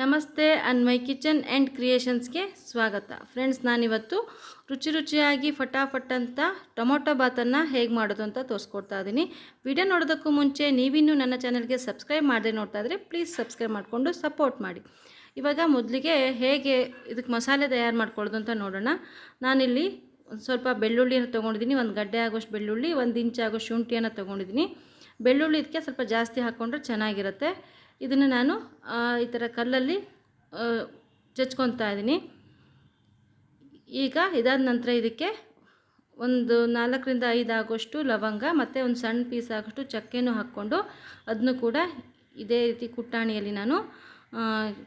ನಮಸ್ತೆ ಅನ್ಮೈ kitchen and ಕ್ರಿಯೇಷನ್ಸ್ಗೆ ಸ್ವಾಗತ. Friends, ನಾನಿವತ್ತು ರುಚಿ ರುಚಿಯಾಗಿ ಫಟಾಫಟ್ ಅಂತ ಟೊಮೊಟೊ ಬಾತನ್ನು ಹೇಗೆ ಮಾಡೋದು ಅಂತ ತೋರಿಸ್ಕೊಡ್ತಾ ಇದ್ದೀನಿ ವಿಡಿಯೋ ನೋಡೋದಕ್ಕೂ ಮುಂಚೆ ನೀವಿನ್ನೂ ನನ್ನ ಚಾನಲ್ಗೆ ಸಬ್ಸ್ಕ್ರೈಬ್ ಮಾಡದೆ ನೋಡ್ತಾ ಇದ್ರೆ ಪ್ಲೀಸ್ ಸಬ್ಸ್ಕ್ರೈಬ್ ಮಾಡಿಕೊಂಡು ಸಪೋರ್ಟ್ ಮಾಡಿ. ಇವಾಗ ಮೊದಲಿಗೆ ಹೇಗೆ ಇದಕ್ಕೆ ಮಸಾಲೆ ತಯಾರು ಮಾಡ್ಕೊಳ್ಳೋದು ಅಂತ ನೋಡೋಣ. ನಾನಿಲ್ಲಿ ಸ್ವಲ್ಪ ಬೆಳ್ಳುಳ್ಳಿಯನ್ನು ತೊಗೊಂಡಿದ್ದೀನಿ, ಒಂದು ಗಡ್ಡೆ ಆಗೋಷ್ಟು ಬೆಳ್ಳುಳ್ಳಿ, ಒಂದು ಇಂಚ್ ಆಗೋಷ್ಟು ಶುಂಠಿಯನ್ನು ತೊಗೊಂಡಿದ್ದೀನಿ. ಬೆಳ್ಳುಳ್ಳಿ ಇದಕ್ಕೆ ಸ್ವಲ್ಪ ಜಾಸ್ತಿ ಹಾಕ್ಕೊಂಡ್ರೆ ಚೆನ್ನಾಗಿರುತ್ತೆ. ಇದನ್ನು ನಾನು ಈ ಥರ ಕಲ್ಲಲ್ಲಿ ಚಚ್ಕೊತಾ ಇದ್ದೀನಿ ಈಗ ಇದಾದ ನಂತರ ಇದಕ್ಕೆ ಒಂದು ನಾಲ್ಕರಿಂದ ಐದು ಆಗೋಷ್ಟು ಲವಂಗ, ಮತ್ತು ಒಂದು ಸಣ್ಣ ಪೀಸ್ ಆಗೋಷ್ಟು ಚಕ್ಕೆನೂ ಹಾಕ್ಕೊಂಡು ಅದನ್ನು ಕೂಡ ಇದೇ ರೀತಿ ಕುಟ್ಟಾಣಿಯಲ್ಲಿ ನಾನು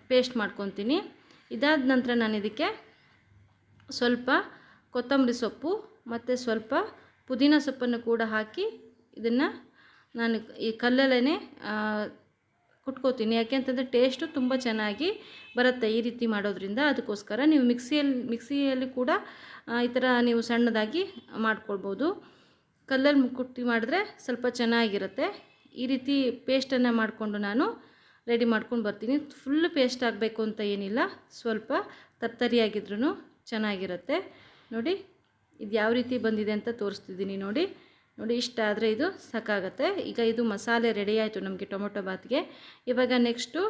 ಪೇಸ್ಟ್ ಮಾಡ್ಕೊತೀನಿ. ಇದಾದ ನಂತರ ನಾನು ಇದಕ್ಕೆ ಸ್ವಲ್ಪ ಕೊತ್ತಂಬರಿ ಸೊಪ್ಪು, ಮತ್ತು ಸ್ವಲ್ಪ ಪುದೀನ ಸೊಪ್ಪನ್ನು ಕೂಡ ಹಾಕಿ ಇದನ್ನು ನಾನು ಈ ಕಲ್ಲಲ್ಲೇ ಕುಟ್ಕೋತೀನಿ. ಯಾಕೆಂತಂದರೆ ಟೇಸ್ಟು ತುಂಬ ಚೆನ್ನಾಗಿ ಬರುತ್ತೆ ಈ ರೀತಿ ಮಾಡೋದ್ರಿಂದ. ಅದಕ್ಕೋಸ್ಕರ ನೀವು ಮಿಕ್ಸಿಯಲ್ಲಿ ಮಿಕ್ಸಿಯಲ್ಲಿ ಕೂಡ ಈ ಥರ ನೀವು ಸಣ್ಣದಾಗಿ ಮಾಡ್ಕೊಳ್ಬೋದು. ಕಲ್ಲಲ್ಲಿ ಕುಟ್ಟಿ ಮಾಡಿದ್ರೆ ಸ್ವಲ್ಪ ಚೆನ್ನಾಗಿರುತ್ತೆ. ಈ ರೀತಿ ಪೇಸ್ಟನ್ನು ಮಾಡಿಕೊಂಡು ನಾನು ರೆಡಿ ಮಾಡ್ಕೊಂಡು ಬರ್ತೀನಿ. ಫುಲ್ ಪೇಸ್ಟ್ ಆಗಬೇಕು ಅಂತ ಏನಿಲ್ಲ. ಸ್ವಲ್ಪ ತರ್ತರಿಯಾಗಿದ್ರೂ ಚೆನ್ನಾಗಿರುತ್ತೆ. ನೋಡಿ ಇದು ಯಾವ ರೀತಿ ಬಂದಿದೆ ಅಂತ ತೋರಿಸ್ತಿದ್ದೀನಿ ನೋಡಿ. ನೋಡಿ, ಇಷ್ಟ ಆದರೆ ಇದು ಸಾಕಾಗುತ್ತೆ. ಈಗ ಇದು ಮಸಾಲೆ ರೆಡಿ ಆಯಿತು ನಮಗೆ ಟೊಮೊಟೊ ಬಾತ್ಗೆ. ಇವಾಗ ನೆಕ್ಸ್ಟು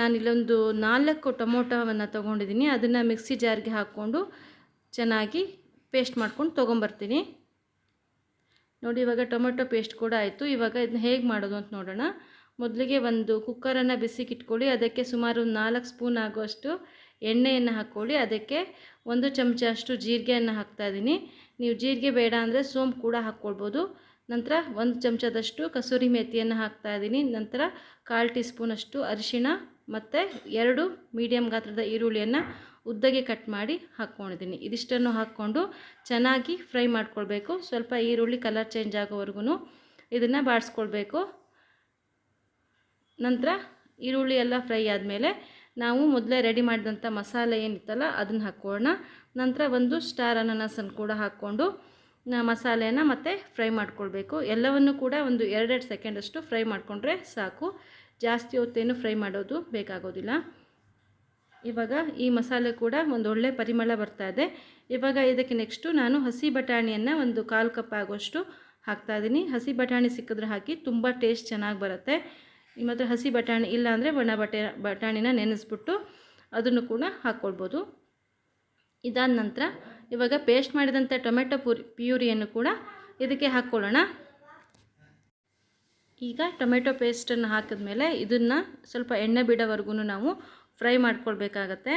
ನಾನು ಇಲ್ಲೊಂದು ನಾಲ್ಕು ಟೊಮೊಟೊವನ್ನು ತೊಗೊಂಡಿದ್ದೀನಿ ಅದನ್ನು ಮಿಕ್ಸಿ ಜಾರ್ಗೆ ಹಾಕ್ಕೊಂಡು ಚೆನ್ನಾಗಿ ಪೇಸ್ಟ್ ಮಾಡ್ಕೊಂಡು ತೊಗೊಂಬರ್ತೀನಿ. ನೋಡಿ, ಇವಾಗ ಟೊಮೊಟೊ ಪೇಸ್ಟ್ ಕೂಡ ಆಯಿತು. ಇವಾಗ ಇದನ್ನ ಹೇಗೆ ಮಾಡೋದು ಅಂತ ನೋಡೋಣ. ಮೊದಲಿಗೆ ಒಂದು ಕುಕ್ಕರನ್ನು ಬಿಸಿಗೆ ಇಟ್ಕೊಳ್ಳಿ ಅದಕ್ಕೆ ಸುಮಾರು ನಾಲ್ಕು ಸ್ಪೂನ್ ಆಗುವಷ್ಟು ಎಣ್ಣೆಯನ್ನು ಹಾಕ್ಕೊಳ್ಳಿ. ಅದಕ್ಕೆ ಒಂದು ಚಮಚ ಅಷ್ಟು ಜೀರಿಗೆಯನ್ನು ಹಾಕ್ತಾಯಿದ್ದೀನಿ ನೀವು ಜೀರಿಗೆ ಬೇಡ ಅಂದರೆ ಸೋಂಪು ಕೂಡ ಹಾಕ್ಕೊಳ್ಬೋದು. ನಂತರ ಒಂದು ಚಮಚದಷ್ಟು ಕಸೂರಿ ಮೆಥಿಯನ್ನು ಹಾಕ್ತಾ ಇದ್ದೀನಿ. ನಂತರ ಕಾಲು ಟೀ ಸ್ಪೂನಷ್ಟು ಅರಿಶಿಣ ಮತ್ತು ಎರಡು ಮೀಡಿಯಮ್ ಗಾತ್ರದ ಈರುಳ್ಳಿಯನ್ನು ಉದ್ದಗೆ ಕಟ್ ಮಾಡಿ ಹಾಕ್ಕೊಂಡಿದ್ದೀನಿ. ಇದಿಷ್ಟನ್ನು ಹಾಕ್ಕೊಂಡು ಚೆನ್ನಾಗಿ ಫ್ರೈ ಮಾಡ್ಕೊಳ್ಬೇಕು. ಸ್ವಲ್ಪ ಈರುಳ್ಳಿ ಕಲರ್ ಚೇಂಜ್ ಆಗೋವರೆಗೂ ಇದನ್ನು ಬಾಡಿಸ್ಕೊಳ್ಬೇಕು ನಂತರ ಈರುಳ್ಳಿ ಎಲ್ಲ ಫ್ರೈ ಆದಮೇಲೆ ನಾವು ಮೊದಲೇ ರೆಡಿ ಮಾಡಿದಂಥ ಮಸಾಲೆ ಏನಿತ್ತಲ್ಲ, ಅದನ್ನು ಹಾಕ್ಕೊಳ್ಳೋಣ ನಂತರ ಒಂದು ಸ್ಟಾರ್ ಅನಾನಸನ್ನು ಕೂಡ ಹಾಕ್ಕೊಂಡು ಮಸಾಲೆಯನ್ನು ಮತ್ತೆ ಫ್ರೈ ಮಾಡ್ಕೊಳ್ಬೇಕು. ಎಲ್ಲವನ್ನು ಕೂಡ ಒಂದು ಎರಡೆರಡು ಸೆಕೆಂಡಷ್ಟು ಫ್ರೈ ಮಾಡಿಕೊಂಡ್ರೆ ಸಾಕು. ಜಾಸ್ತಿ ಹೊತ್ತೇನು ಫ್ರೈ ಮಾಡೋದು ಬೇಕಾಗೋದಿಲ್ಲ. ಇವಾಗ ಈ ಮಸಾಲೆ ಕೂಡ ಒಂದು ಒಳ್ಳೆ ಪರಿಮಳ ಬರ್ತಾ ಇದೆ. ಇವಾಗ ಇದಕ್ಕೆ ನೆಕ್ಸ್ಟು ನಾನು ಹಸಿ ಬಟಾಣಿಯನ್ನು ಒಂದು ಕಾಲು ಕಪ್ ಆಗೋಷ್ಟು ಹಾಕ್ತಾಯಿದ್ದೀನಿ ಹಸಿ ಬಟಾಣಿ ಸಿಕ್ಕಿದ್ರೆ ಹಾಕಿ ತುಂಬ ಟೇಸ್ಟ್ ಚೆನ್ನಾಗಿ ಬರುತ್ತೆ. ನಿಮ್ಮ ಹತ್ರ ಹಸಿ ಬಟಾಣಿ ಇಲ್ಲ ಅಂದರೆ ಒಣ ಬಟೆ ಬಟಾಣಿನ ನೆನೆಸ್ಬಿಟ್ಟು ಅದನ್ನು ಕೂಡ ಹಾಕ್ಕೊಳ್ಬೋದು ಇದಾದ ನಂತರ ಇವಾಗ ಪೇಸ್ಟ್ ಮಾಡಿದಂಥ ಟೊಮೆಟೊ ಪುರಿ, ಪ್ಯೂರಿಯನ್ನು ಕೂಡ ಇದಕ್ಕೆ ಹಾಕ್ಕೊಳ್ಳೋಣ. ಈಗ ಟೊಮೆಟೊ ಪೇಸ್ಟನ್ನು ಹಾಕಿದ್ಮೇಲೆ ಇದನ್ನು ಸ್ವಲ್ಪ ಎಣ್ಣೆ ಬಿಡೋವರೆಗೂ ನಾವು ಫ್ರೈ ಮಾಡ್ಕೊಳ್ಬೇಕಾಗತ್ತೆ.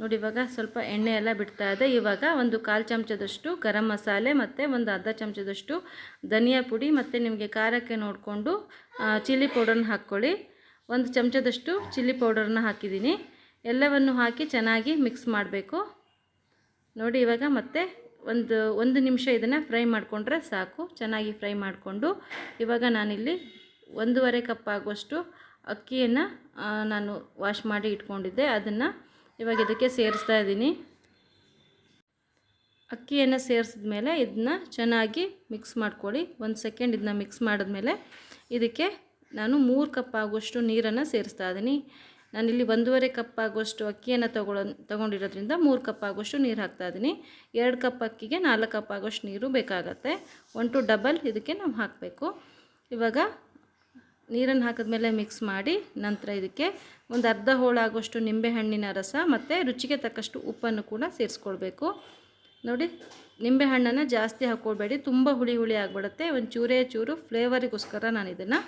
ನೋಡಿ, ಇವಾಗ ಸ್ವಲ್ಪ ಎಣ್ಣೆ ಎಲ್ಲ ಬಿಡ್ತಾ ಇದೆ. ಇವಾಗ ಒಂದು ಕಾಲು ಚಮಚದಷ್ಟು ಗರಂ ಮಸಾಲೆ ಮತ್ತು ಒಂದು ಅರ್ಧ ಚಮಚದಷ್ಟು ಧನಿಯಾ ಪುಡಿ ಮತ್ತು ನಿಮಗೆ ಖಾರಕ್ಕೆ ನೋಡಿಕೊಂಡು ಚಿಲ್ಲಿ ಪೌಡರ್ನ ಹಾಕ್ಕೊಳ್ಳಿ. ಒಂದು ಚಮಚದಷ್ಟು ಚಿಲ್ಲಿ ಪೌಡರ್ನ ಹಾಕಿದ್ದೀನಿ. ಎಲ್ಲವನ್ನು ಹಾಕಿ ಚೆನ್ನಾಗಿ ಮಿಕ್ಸ್ ಮಾಡಬೇಕು. ನೋಡಿ, ಇವಾಗ ಮತ್ತೆ ಒಂದು ಒಂದು ನಿಮಿಷ ಇದನ್ನು ಫ್ರೈ ಮಾಡಿಕೊಂಡ್ರೆ ಸಾಕು. ಚೆನ್ನಾಗಿ ಫ್ರೈ ಮಾಡಿಕೊಂಡು, ಇವಾಗ ನಾನಿಲ್ಲಿ ಒಂದೂವರೆ ಕಪ್ ಆಗುವಷ್ಟು ಅಕ್ಕಿಯನ್ನು ನಾನು ವಾಶ್ ಮಾಡಿ ಇಟ್ಕೊಂಡಿದ್ದೆ. ಅದನ್ನು ಇವಾಗ ಇದಕ್ಕೆ ಸೇರಿಸ್ತಾ ಇದ್ದೀನಿ. ಅಕ್ಕಿಯನ್ನು ಸೇರಿಸಿದ್ಮೇಲೆ ಇದನ್ನ ಚೆನ್ನಾಗಿ ಮಿಕ್ಸ್ ಮಾಡ್ಕೊಳ್ಳಿ. ಒಂದು ಸೆಕೆಂಡ್ ಇದನ್ನ ಮಿಕ್ಸ್ ಮಾಡಿದ್ಮೇಲೆ ಇದಕ್ಕೆ ನಾನು ಮೂರು ಕಪ್ ಆಗುವಷ್ಟು ನೀರನ್ನು ಸೇರಿಸ್ತಾ ಇದ್ದೀನಿ. ನಾನಿಲ್ಲಿ ಒಂದೂವರೆ ಕಪ್ ಆಗುವಷ್ಟು ಅಕ್ಕಿಯನ್ನು ತಗೊಳ್ಳೋ ತೊಗೊಂಡಿರೋದ್ರಿಂದ ಮೂರು ಕಪ್ ಆಗುವಷ್ಟು ನೀರು ಹಾಕ್ತಾ ಇದ್ದೀನಿ. ಎರಡು ಕಪ್ ಅಕ್ಕಿಗೆ ನಾಲ್ಕು ಕಪ್ ಆಗುವಷ್ಟು ನೀರು ಬೇಕಾಗತ್ತೆ. ಒನ್ ಟು ಡಬಲ್ ಇದಕ್ಕೆ ನಾವು ಹಾಕಬೇಕು. ಇವಾಗ ನೀರನ್ನು ಹಾಕಿದ್ಮೇಲೆ ಮಿಕ್ಸ್ ಮಾಡಿ ನಂತರ ಇದಕ್ಕೆ ಒಂದು ಅರ್ಧ ಹೋಳಾಗುವಷ್ಟು ನಿಂಬೆಹಣ್ಣಿನ ರಸ ಮತ್ತು ರುಚಿಗೆ ತಕ್ಕಷ್ಟು ಉಪ್ಪನ್ನು ಕೂಡ ಸೇರಿಸ್ಕೊಳ್ಬೇಕು. ನೋಡಿ ನಿಂಬೆಹಣ್ಣನ್ನು ಜಾಸ್ತಿ ಹಾಕ್ಕೊಳ್ಬೇಡಿ. ತುಂಬ ಹುಳಿ ಹುಳಿ ಆಗಿಬಿಡುತ್ತೆ. ಒಂದು ಚೂರೇ ಚೂರು ಫ್ಲೇವರಿಗೋಸ್ಕರ ನಾನು ಇದನ್ನು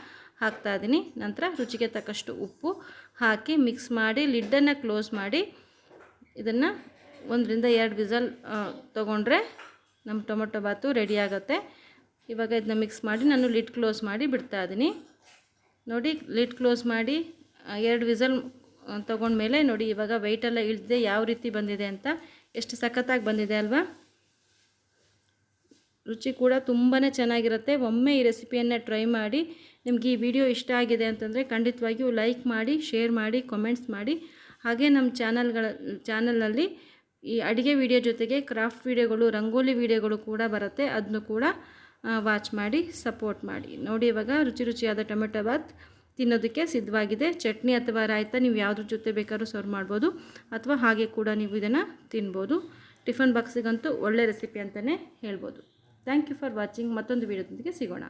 ಹಾಕ್ತಾಯಿದ್ದೀನಿ ನಂತರ ರುಚಿಗೆ ತಕ್ಕಷ್ಟು ಉಪ್ಪು ಹಾಕಿ ಮಿಕ್ಸ್ ಮಾಡಿ ಲಿಡ್ಡನ್ನು ಕ್ಲೋಸ್ ಮಾಡಿ ಇದನ್ನು ಒಂದರಿಂದ ಎರಡು ವಿಸಲ್ ತೊಗೊಂಡ್ರೆ ನಮ್ಮ ಟೊಮೊಟೊ ಬಾತು ರೆಡಿ ಇವಾಗ ಇದನ್ನ ಮಿಕ್ಸ್ ಮಾಡಿ ನಾನು ಲಿಡ್ ಕ್ಲೋಸ್ ಮಾಡಿ ಬಿಡ್ತಾ ಇದ್ದೀನಿ. ನೋಡಿ ಲಿಡ್ ಕ್ಲೋಸ್ ಮಾಡಿ ಎರಡು ವಿಸಲ್ ತೊಗೊಂಡ್ಮೇಲೆ ನೋಡಿ, ಇವಾಗ ವೆಯ್ಟೆಲ್ಲ ಇಳಿದೆ ಯಾವ ರೀತಿ ಬಂದಿದೆ ಅಂತ. ಎಷ್ಟು ಸಖತ್ತಾಗಿ ಬಂದಿದೆ ಅಲ್ವಾ? ರುಚಿ ಕೂಡ ತುಂಬಾ ಚೆನ್ನಾಗಿರುತ್ತೆ. ಒಮ್ಮೆ ಈ ರೆಸಿಪಿಯನ್ನು ಟ್ರೈ ಮಾಡಿ, ನಿಮ್ಗೆ ಈ ವಿಡಿಯೋ ಇಷ್ಟ ಆಗಿದೆ ಅಂತಂದರೆ ಖಂಡಿತವಾಗಿಯೂ ಲೈಕ್ ಮಾಡಿ, ಶೇರ್ ಮಾಡಿ ಕಮೆಂಟ್ಸ್ ಮಾಡಿ. ಹಾಗೆ ನಮ್ಮ ಚಾನಲ್ಗಳ, ಚಾನಲ್ನಲ್ಲಿ ಈ ಅಡುಗೆ ವಿಡಿಯೋ ಜೊತೆಗೆ ಕ್ರಾಫ್ಟ್ ವಿಡಿಯೋಗಳು, ರಂಗೋಲಿ ವಿಡಿಯೋಗಳು ಕೂಡ ಬರುತ್ತೆ. ಅದನ್ನು ಕೂಡ ವಾಚ್ ಮಾಡಿ ಸಪೋರ್ಟ್ ಮಾಡಿ. ನೋಡಿ ಇವಾಗ ರುಚಿ ರುಚಿಯಾದ ಟೊಮೆಟೊ ಬಾತ್ ತಿನ್ನೋದಕ್ಕೆ ಸಿದ್ಧವಾಗಿದೆ. ಚಟ್ನಿ ಅಥವಾ ರಾಯ್ತ ನೀವು ಯಾವುದ್ರ ಜೊತೆ ಬೇಕಾದ್ರೂ ಸರ್ವ್ ಮಾಡ್ಬೋದು. ಅಥವಾ ಹಾಗೆ ಕೂಡ ನೀವು ಇದನ್ನು ತಿನ್ಬೋದು. ಟಿಫನ್ ಬಾಕ್ಸಿಗಂತೂ ಒಳ್ಳೆ ರೆಸಿಪಿ ಅಂತಲೇ ಹೇಳ್ಬೋದು. ಥ್ಯಾಂಕ್ ಯು ಫಾರ್ ವಾಚಿಂಗ್ ಮತ್ತೊಂದು ವೀಡಿಯೋದೊಂದಿಗೆ ಸಿಗೋಣ.